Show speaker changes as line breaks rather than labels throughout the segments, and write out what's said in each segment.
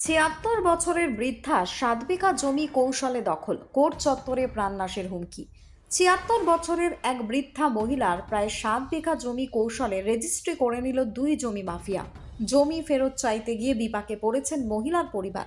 ছিয়াত্তর বছরের বৃদ্ধা সাত বিঘা জমি কৌশলে দখল, কোর্ট চত্বরে প্রাণনাশের হুমকি। ছিয়াত্তর বছরের এক বৃদ্ধা মহিলার প্রায় সাত বিঘা জমি কৌশলে রেজিস্ট্রি করে নিল দুই জমি মাফিয়া। জমি ফেরত চাইতে গিয়ে বিপাকে পড়েছেন মহিলার পরিবার।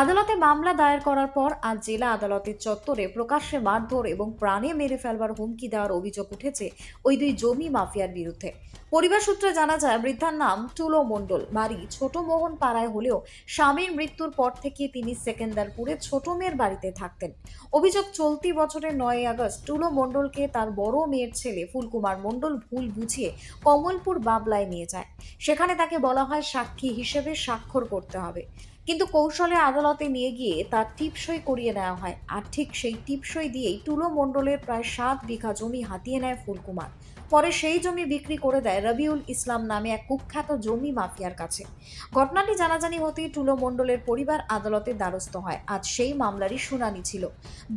আদালতে মামলা দায়ের করার পর আজ জেলা আদালতের চত্বরে প্রকাশ্যে মারধর এবং প্রাণে মেরে ফেলবার হুমকি দেওয়ার অভিযোগ উঠেছে ওই দুই জমি মাফিয়ার বিরুদ্ধে। পরিবার সূত্রে জানা যায়, বৃদ্ধার নাম টুলো মণ্ডল। বাড়ি ছোট মোহন পাড়ায় হলেও স্বামীর মৃত্যুর পর থেকে তিনি সেকেন্দারপুরে ছোট মেয়ের বাড়িতে থাকতেন। অভিযোগ চলতি বছরের নয় আগস্ট টুলো মণ্ডলকে তার বড় মেয়ের ছেলে ফুলকুমার মণ্ডল ভুল বুঝিয়ে কমলপুর বাবলায় নিয়ে যায়। সেখানে তাকে বলা হয় সাক্ষী হিসেবে স্বাক্ষর করতে হবে। কিন্তু কৌশলে আদালতে নিয়ে গিয়ে তার টিপসই করিয়ে নেওয়া হয়। আর ঠিক সেই টিপসই দিয়েই তুলো মণ্ডলের প্রায় সাত বিঘা জমি হাতিয়ে নেয় ফুলকুমার। পরে সেই জমি বিক্রি করে দেয় রবিউল ইসলাম নামে এক কুখ্যাত জমি মাফিয়ার কাছে। ঘটনাটি জানাজানি হতেই টুলো মণ্ডলের পরিবার আদালতের দ্বারস্থ হয়। আজ সেই মামলারই শুনানি ছিল।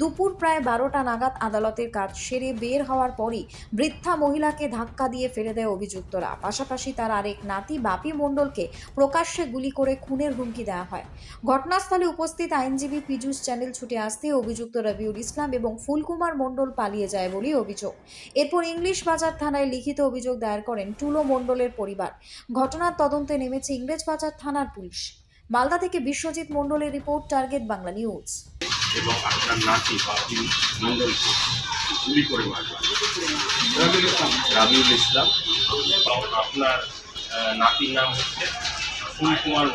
দুপুর প্রায় বারোটা নাগাদ আদালতের কাজ সেরে বের হওয়ার পরই বৃদ্ধা মহিলাকে ধাক্কা দিয়ে ফেলে দেয় অভিযুক্তরা। পাশাপাশি তার আরেক নাতি বাপি মণ্ডলকে প্রকাশ্যে গুলি করে খুনের হুমকি দেওয়া হয়। ঘটনাস্থলে উপস্থিত আইনজীবী পীযূষ চ্যানেল ছুটে আসতে অভিযুক্ত রবিউল ইসলাম এবং ফুলকুমার মণ্ডল পালিয়ে যায় বলেই অভিযোগ। এরপর ইংলিশ বাজার থানায় লিখিত অভিযোগ দায়ের করেন টুলো মণ্ডলের পরিবার। ঘটনার তদন্তে নেমেছে ইংরেজ বাজার থানার পুলিশ। মালদা থেকে বিশ্বজিৎ মণ্ডলের রিপোর্ট, টার্গেট বাংলা নিউজ।
এবং আপনার নাতি বাপি গুলি করে রাবিউল ইসলাম। এবং আপনার নাতির নাম হচ্ছে মণ্ডল।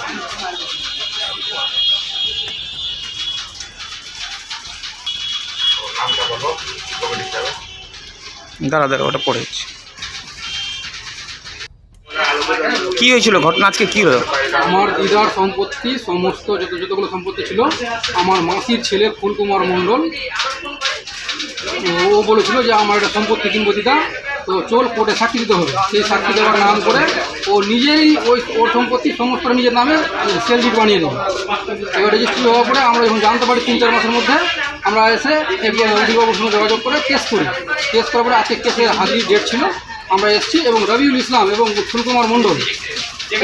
নামটা বলো
দাঁড়া দাঁড়া, ওটা পড়ে যাচ্ছে কি হয়েছিল? ঘটনা আজকে কি হলো?
আমার দিদার সম্পত্তি, সমস্ত যত যতগুলো সম্পত্তি ছিল, আমার মাসির ছেলে ফুলকুমার মণ্ডল, ও বলেছিল যে আমার একটা সম্পত্তি কিনবো দিদা। তো চল কোর্টে সাক্ষী দিতে হবে। সেই সাক্ষী দেওয়ার নাম করে ও নিজেই ওই ওর সম্পত্তি সমস্ত নিজের নামে সেল ডিট বানিয়ে নেবে এবার রেজিস্ট্রি হওয়ার পরে আমরা যখন জানতে পারি তিন চার মাসের মধ্যে আমরা এসে অধিবাবুর সঙ্গে যোগাযোগ করে কেস করি। কেস করার পরে আজকে কেসের হাজির ডেট ছিল। আমরা এসেছি এবং রবিউল ইসলাম এবং ফুলকুমার মণ্ডল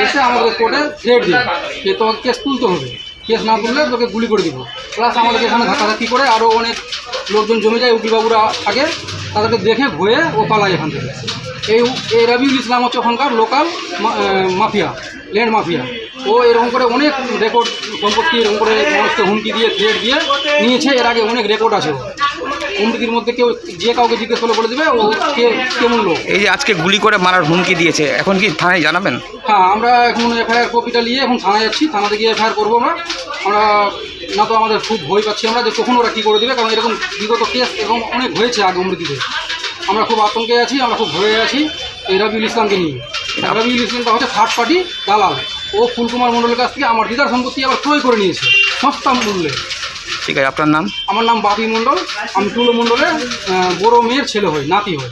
এসে আমাদের কোর্টে ডেট দিই যে তোমাকে কেস তুলতে হবে। কেস না তুললে তোকে গুলি করে দিব। প্লাস আমাদের এখানে ধাক্কাধাক্কি করে আরও অনেক লোকজন জমে যায়, উকিলবাবুরা থাকে। তাদেরকে দেখে ভয়ে ও পালায় এখান থেকে। এই এই রবিউল ইসলাম হচ্ছে ওখানকার লোকাল মাফিয়া ল্যান্ড মাফিয়া। ও এরকম করে অনেক রেকর্ড সম্পত্তি, এরকম করে মানুষকে হুমকি দিয়ে থ্রেট দিয়ে নিয়েছে। এর আগে অনেক রেকর্ড আছে। হুমকির মধ্যে কেউ যে কাউকে জিজ্ঞেস করলে বলে দেবে ও কে কেমন লোক?
এই যে আজকে গুলি করে মারার হুমকি দিয়েছে এখন কি থানায় জানাবেন?
হ্যাঁ আমরা এখন এফআইআর কপিটা নিয়ে এখন থানায় যাচ্ছি থানাতে গিয়ে এফআইআর করব আমরা। আমরা না তো আমাদের খুব ভয় পাচ্ছি আমরা যে কখন ওরা কী করে দেবে কারণ এরকম বিগত কেস এরকম অনেক হয়েছে আগে অমৃতিতে। আমরা খুব আতঙ্কে আছি আমরা খুব ভয়ে আছি এই রবিউল ইসলামকে নিয়ে। রবিউল ইসলামটা হচ্ছে থার্ড পার্টি দালাল। ও ফুলকুমার মণ্ডলের কাছ থেকে আমার দিদার সম্পত্তি আবার ক্রয় করে নিয়েছে সস্তা মূল্যে।
ঠিক আছে, আপনার নাম?
আমার নাম বাপি মণ্ডল। আমি টুলো মণ্ডলের বড় মেয়ের ছেলে হই, নাতি হই।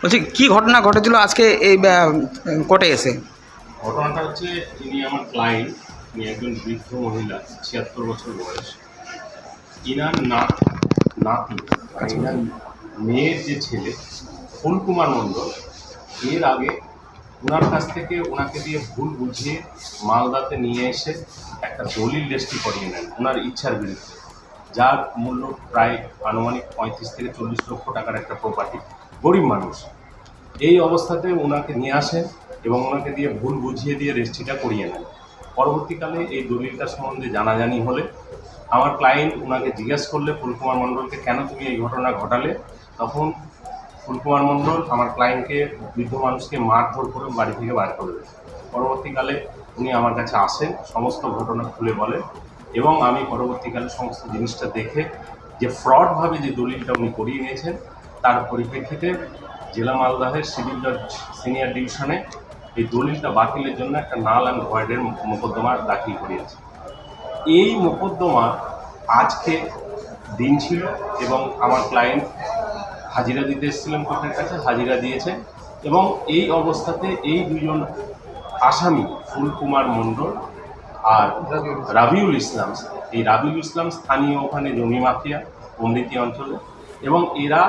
বলছি, কি ঘটনা ঘটেছিল আজকে এই কোর্টে এসে?
ঘটনাটা হচ্ছে ইনি আমার ক্লায়েন্ট ইনি একজন বৃদ্ধ মহিলা, ছিয়াত্তর বছর বয়স। ইনার নাত নাতি আর ইনার মেয়ের যে ছেলে, ফুল কুমার মণ্ডল, এর আগে ওনার কাছ থেকে ওনাকে দিয়ে ভুল বুঝিয়ে মালদাতে নিয়ে এসে একটা দলিল রেজিস্ট্রি করিয়ে নেন ওনার ইচ্ছার বিরুদ্ধে। যার মূল্য প্রায় আনুমানিক পঁয়ত্রিশ থেকে চল্লিশ লক্ষ টাকার একটা প্রপার্টি গরিব মানুষ। এই অবস্থাতে ওনাকে নিয়ে আসেন এবং ওনাকে দিয়ে ভুল বুঝিয়ে দিয়ে রেজিস্ট্রিটা করিয়ে নেন। পরবর্তীকালে এই দলিলটা সম্বন্ধে জানাজানি হলে আমার ক্লায়েন্ট ওনাকে জিজ্ঞেস করলে, ফুলকুমার মণ্ডলকে, কেন তুমি এই ঘটনা ঘটালে? তখন ফুলকুমার মণ্ডল আমার ক্লায়েন্টকে বৃদ্ধ মানুষকে মারধর করে বাড়ি থেকে বার করে দেয়। পরবর্তীকালে উনি আমার কাছে আসেন, সমস্ত ঘটনা খুলে বলেন এবং আমি পরবর্তীকালে সমস্ত জিনিসটা দেখে যে ফ্রডভাবে যে দলিলটা উনি করিয়ে নিয়েছেন তার পরিপ্রেক্ষিতে জেলা মালদাহের সিভিল জজ সিনিয়র ডিভিশনে এই দলিলটা বাতিলের জন্য একটা নাল অ্যান্ড ভয়েডের মোকদ্দমা দাখিল করিয়েছে। এই মোকদ্দমা আজকে দিন ছিল এবং আমার ক্লায়েন্ট হাজিরা দিতে এসেছিলেন কোর্টের কাছে, হাজিরা দিয়েছে এবং এই অবস্থাতে এই দুজন আসামি ফুলকুমার মণ্ডল আর রাবিউল ইসলাম, এই রাবিউল ইসলাম স্থানীয় ওখানে জমি মাফিয়া অমৃতি অঞ্চলে এবং এরা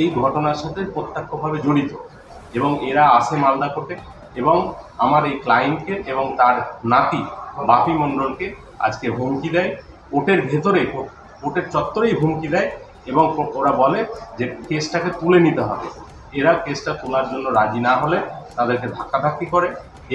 এই ঘটনার সাথে প্রত্যক্ষভাবে জড়িত। এবং এরা আসে মালদা কোর্টে এবং আমার এই ক্লায়েন্টকে এবং তার নাতি বাপি মণ্ডলকে আজকে হুমকি দেয়। কোর্টের ভেতরে, কোর্টের চত্বরেই হুমকি দেয় এবং ওরা বলে যে কেসটাকে তুলে নিতে হবে। এরা কেসটা তোলার জন্য রাজি না হলে তাদেরকে ধাক্কাধাক্কি করে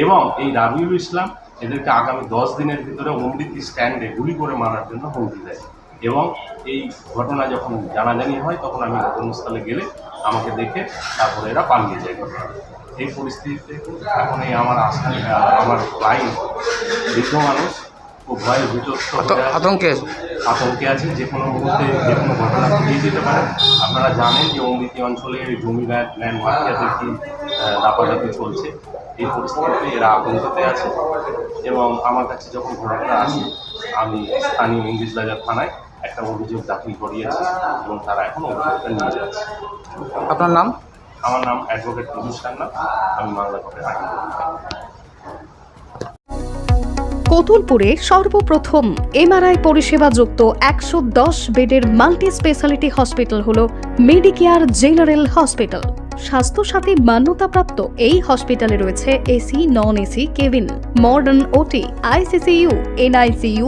এবং এই রাবিউল ইসলাম এদেরকে আগামী দশ দিনের ভিতরে অমৃতি স্ট্যান্ডে গুলি করে মারার জন্য হুমকি দেয়। এবং এই ঘটনা যখন জানাজানি হয় তখন আমি ঘটনাস্থলে গেলে আমাকে দেখে তারপরে এরা পালিয়ে যায় ঘটনা এই পরিস্থিতিতে এখন এই আমার আশা আমার ক্লাইন্ট বৃদ্ধ মানুষ ও ভয়ে আছে।
আতঙ্কে?
আতঙ্কে আছে যে কোনো মুহূর্তে যে কোনো ঘটনা ঘটিয়ে যেতে পারে। আপনারা জানেন যে অমৃতি অঞ্চলে জমি ল্যান্ড ল্যান্ড মাফিয়াদের কি দাপাদাপি চলছে। এই পরিস্থিতিতে এরা আতঙ্কতে আছে। এবং আমার কাছে যখন ঘটনাটা আসে আমি স্থানীয় ইংলিশ বাজার থানায় একটা অভিযোগ দাখিল করিয়েছি এবং তারা এখন অভিযোগটা নিয়ে যাচ্ছে।
আপনার নাম?
আমার নাম অ্যাডভোকেট প্রদীপ সান্না। আমি বাংলা কোর্টের আইন
কতুলপুরে সর্বপ্রথম এমআরআই পরিষেবা যুক্ত একশো দশ বেডের মাল্টি স্পেশালিটি হসপিটাল হল মেডিকেয়ার জেনারেল হসপিটাল। স্বাস্থ্যসাথী মান্যতাপ্রাপ্ত এই হসপিটালে রয়েছে AC non AC cabin modern OT ICCU NICU